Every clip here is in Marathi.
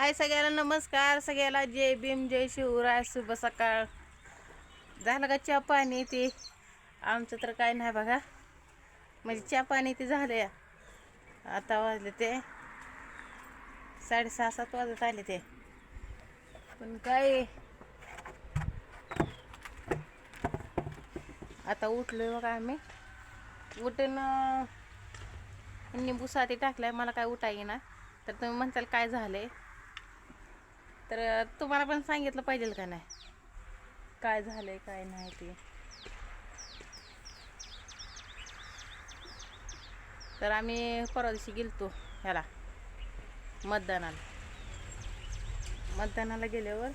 हाय सगळ्याला नमस्कार. सगळ्याला जय भीम जय शिवराय. शुभ सकाळ. झालं का चहा पाणी ते? आमचं तर काय नाही बघा. म्हणजे चहा पाणी ते झालं या आता वाजले ते. साडेसहा सात वाजत आले ते. पण काय? आता उठलो बघा आम्ही. उठून निंबू साधी टाकलाय. मला काय उठाय ना तर तुम्ही म्हणताल काय झालंय? तर तुम्हाला पण सांगितलं पाहिजे का नाही? काय झालंय काय नाही ते. तर आम्ही परवा दिवशी गेलतो ह्याला मतदानाला. मतदानाला गेल्यावर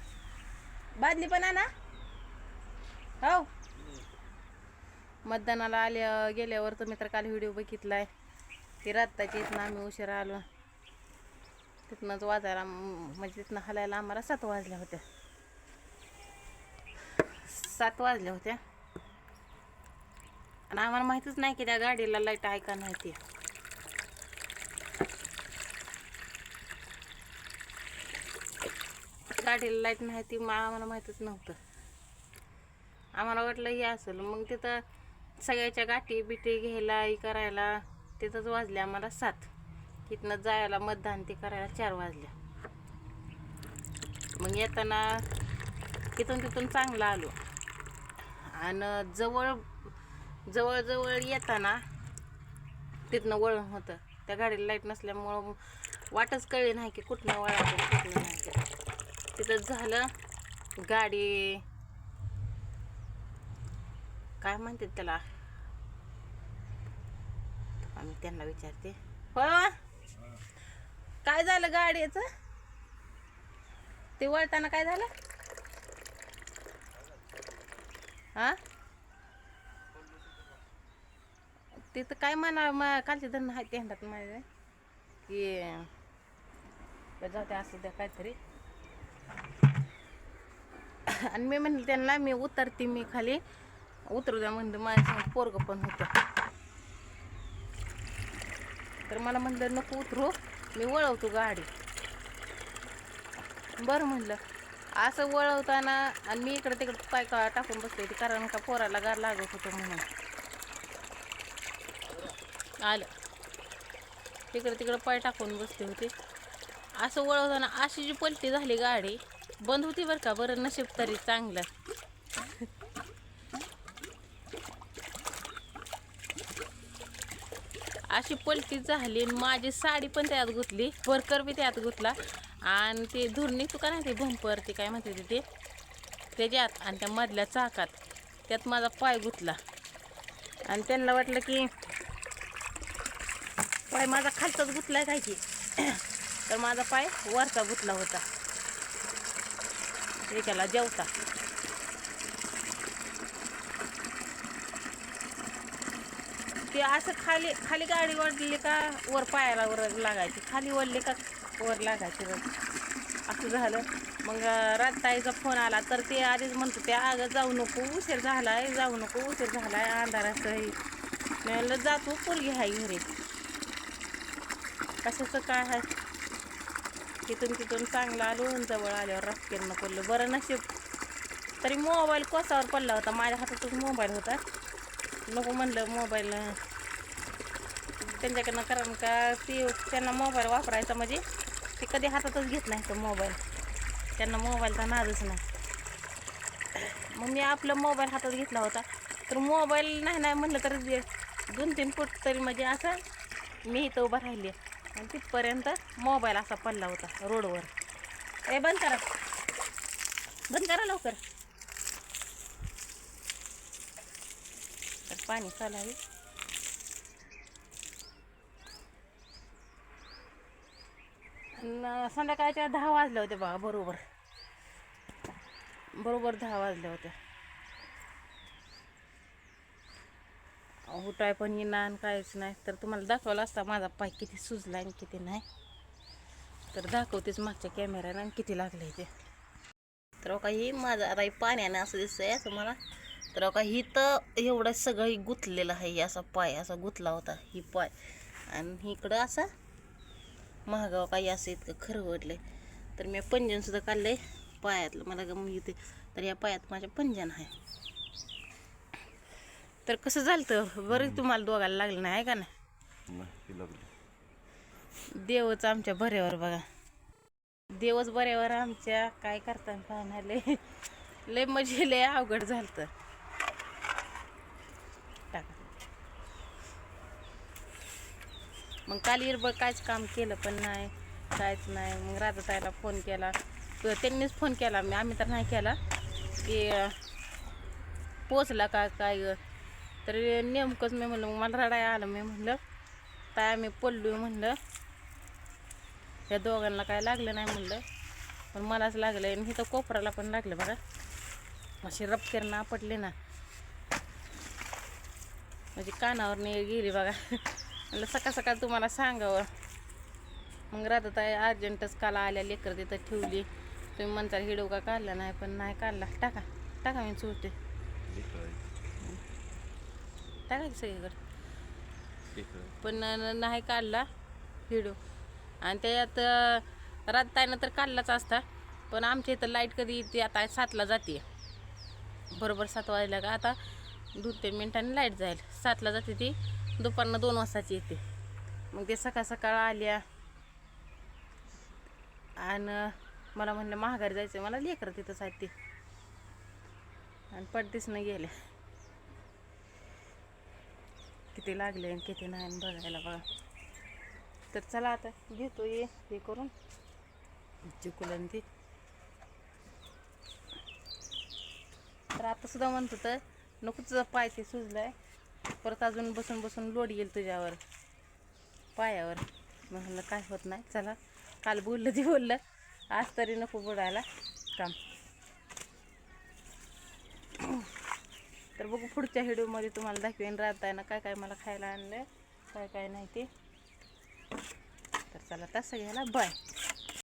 बादली पण आणा. हो. मतदानाला आल्या गेल्यावर तुम्ही तर काल व्हिडिओ बघितलाय. ती रत्ताची इथनं आम्ही उशिरा आलो. तिथनंच वाजायला म्हणजे तिथनं हलायला आम्हाला सात वाजल्या होत्या. सात वाजल्या होत्या. आणि आम्हाला माहितीच नाही की त्या गाडीला लाइट आहे का नाही ती. गाडीला लाइट नाही ती मग आम्हाला माहीतच नव्हतं. आम्हाला वाटलं हे असेल. मग तिथं सगळ्याच्या गाठी बिटी घ्यायला करायला तिथंच वाजले आम्हाला सात. तिथनं जायला मतदान ते करायला चार वाजल्या मग येताना तिथून तिथून चांगलं आलो. आणि जवळ जवळजवळ येताना तिथनं वळण होतं. त्या गाडीला लाइट नसल्यामुळं वाटच कळली नाही की कुठनं वळावं कुठलं नाही तिथं झालं गाडी काय म्हणतात त्याला? आम्ही त्यांना विचारते. हो काय झालं गाडीच ते वळताना काय झालं? हा? तिथं काय म्हणा मग कालचे धन आहे ते म्हणतात माझे की जाऊ द्या असू द्या काहीतरी. आणि मी म्हणलं त्यांना मी उतरते मी खाली. उतरू द्या म्हणलं माझ्या पोरग पण होतं. तर मला म्हणलं नको उतरू. मी वळवतो गाडी. बरं म्हणलं. असं वळवताना आणि मी इकडं तिकडं पाय का टाकून बसले ते कारण का पोराला गार लागत होतं म्हणून. आलं. तिकडे तिकडं पाय टाकून बसले होते. असं वळवताना अशी जी पलटी झाली गाडी बंद होती बरं का? बरं नशीब तरी चांगलं. अशी पलटी झाली आणि माझी साडी पण त्यात गुतली वर्कर बी त्यात गुतला. आणि ते धूर निघतो का नाही ते भंपर ते काय म्हणते ते? त्याच्यात आणि त्या मधल्या चाकात त्यात माझा पाय गुतला. आणि त्यांना वाटलं की पाय माझा खालचाच गुतला काय की? तर माझा पाय वरचा गुतला होता. एकाला जेवता. ते असं खाली खाली गाडी ओढली का वर पायाला वर लागायची. खाली ओढली का वर लागायची असं झालं. मग राताईचा फोन आला तर ते आधीच म्हणतो ते आगं जाऊ नको उशीर झाला आहे जाऊ नको उशीर झाला अंधाराचं हे मी म्हणलं जातो पोरगी हाय घरी. कशाचं काय आहे तिथून तिथून चांगलं आलो आणि जवळ आल्यावर रस्त्यानं पडलं. बरं नशीब. तरी मोबाईल कोसावर पडला होता. माझ्या हातातच मोबाईल होता. नको म्हणलं मोबाईल त्यांच्याकडनं कारण का ती त्यांना मोबाईल वापरायचा म्हणजे ते कधी हातातच घेत नाही तो मोबाईल त्यांना मोबाईलचा नादच नाही. मग मी आपला मोबाईल हातात घेतला होता. तर मोबाईल नाही नाही म्हणलं तर जे दोन तीन फूट तरी म्हणजे असं मी इथं उभं राहिली. आणि तिथपर्यंत मोबाईल असा पडला होता रोडवर ए बंद करा. बंद करा लवकर. पाणी चालावे. संध्याकाळच्या दहा वाजल्या होत्या बाबा बरोबर. बरोबर दहा वाजल्या होत्या. उठाय पण येणार आणि काहीच नाही. तर तुम्हाला दाखवलं असता माझा पाय किती सुजला आणि किती नाही. तर दाखवतेच मागच्या कॅमेऱ्यानं आणि किती लागले ते. तर हो काही माझा आता पाण्यानं असं दिसतंय असं मला तर का ही तर एवढं सगळं गुंतलेलं आहे असा पाय असा गुतला होता ही पाय. आणि इकडं असा महागाव काही असं इतकं खरवडलंय. तर मी पंजन सुद्धा काढलंय पायातलं. मला गम येते तर या पायात माझ्या पंजन आहे. तर कसं झालं बरं तुम्हाला दोघाला लागलं नाही आहे का नाही? देवच आमच्या बऱ्यावर बघा. देवच बऱ्यावर आमच्या काय करता पाहणार. लय लय म्हणजे लय अवघड झालं मग काल इरबळ कायच काम केलं पण नाही कायच नाही. मग राजाताईला फोन केला. तर त्यांनीच फोन केला. मी आम्ही तर नाही केला. की पोचला का काय ग तर नेमकंच मी म्हणलं मग मला रडाय आलं. मी म्हणलं ताय आम्ही पडलो म्हणलं. या दोघांना काय लागलं नाही म्हणलं. पण मलाच लागलं आणि इथं कोपराला पण लागलं बघा. अशी रपकेरनं आपटली ना. म्हणजे कानावर नाही गेली बघा. म्हणलं सकाळ सकाळ तुम्हाला सांगावं. मग राहतात अर्जंटच काला आल्या लेकर तिथं ठेवली. तुम्ही म्हणता हिडो का काढला नाही पण नाही काढला. टाका टाका मी चुलते टाका सगळीकडे. पण नाही काढला हिडो आणि त्याच्यात राततायनं तर काढलाच असता पण आमच्या इथं लाइट कधी येते आता सातला जाते. बरोबर सात वाजल्या का आता दोन तीन मिनिटांनी लाइट जाईल. सातला जाते ती. दुपारनं दोन वाजताची येते. मग ते सकाळ सकाळ आल्या. आणि मला म्हणलं महागारी जायचं मला लेकरं तिथंच आहेत ते. आणि पडतीच नाही गेले किती लागले आणि किती नाही बघायला बघा. तर चला आता घेतो ये हे करून. चिकुलन ती तर आता सुद्धा म्हणत होतं नकोच पाय ते सुजलाय. परत अजून बसून बसून लोड येईल तुझ्यावर. पायावर. म्हणलं काय होत नाही. चला काल बोललं ते बोललं. आज तरी नको बुडायला काम तर बघू पुढच्या व्हिडिओमध्ये तुम्हाला दाखवेन राहताना काय काय मला खायला आणलं काय काय नाही ते. तर चला तसं घ्यायला. बाय